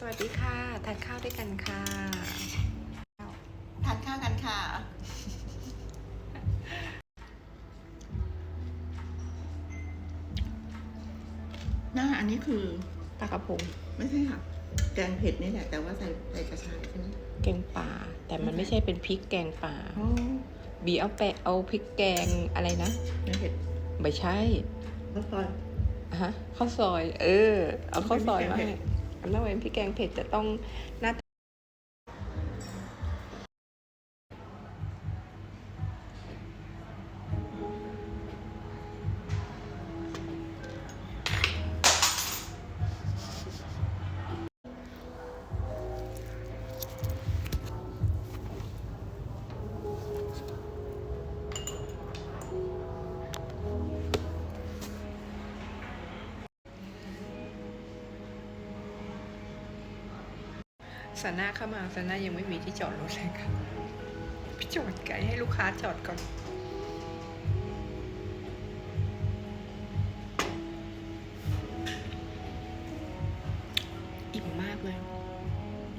สวัสดีค่ะ ทานข้าวด้วยกันค่ะ ทานข้าวกันค่ะ หน้าอันนี้คือปลากระพงไม่ใช่ค่ะ แกงเผ็ดนี่แหละ แต่ว่าใส่ใส่กระชายใช่ไหมแกงป่า แต่มันไม่ใช่เป็นพริกแกงป่า อ๋อบีเอาแปะเอาพริกแกงอะไรนะ แกงเผ็ดไม่ใช่ แล้วซอยอะฮะข้าวซอย เออ เอาข้าวซอยมาเป็นพริกแกงเผ็ให้ ดอันนั้นเป็นพริกแกงเผ็ดจะต้องหน้า ซาน่าเข้ามาซาน่ายังไม่มีที่จอดรถเลยค่ะพี่จอดไกลให้ลูกค้าจอดก่อนอิ่มมากเลย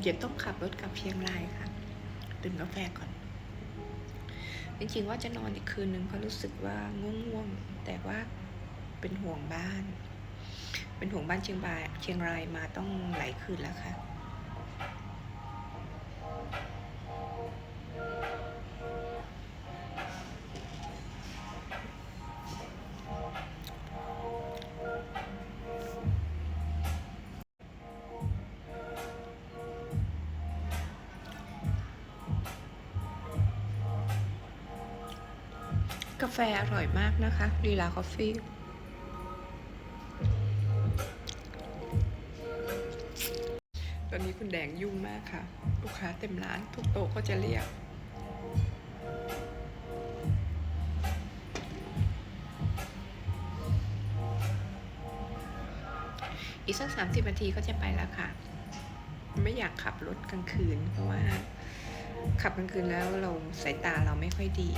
เดี๋ยวต้องขับรถกลับเชียงรายค่ะดื่มกาแฟก่อน จริงๆว่าจะนอนอีกคืนนึงเพราะรู้สึกว่าง่วงๆแต่ว่าเป็นห่วงบ้าน เป็นห่วงบ้านเชียงรายเชียงรายมาต้องหลายคืนแล้วค่ะ กาแฟอร่อยมากนะคะลีลาคอฟฟี่ตอนนี้คุณแดงยุ่งมากค่ะ ลูกค้าเต็มร้านทุกโต๊ะก็จะเรียก อีกสักสามสิบนาทีก็จะไปแล้วค่ะ ไม่อยากขับรถกลางคืน เพราะว่าขับกลางคืนแล้วเราสายตาเราไม่ค่อยดี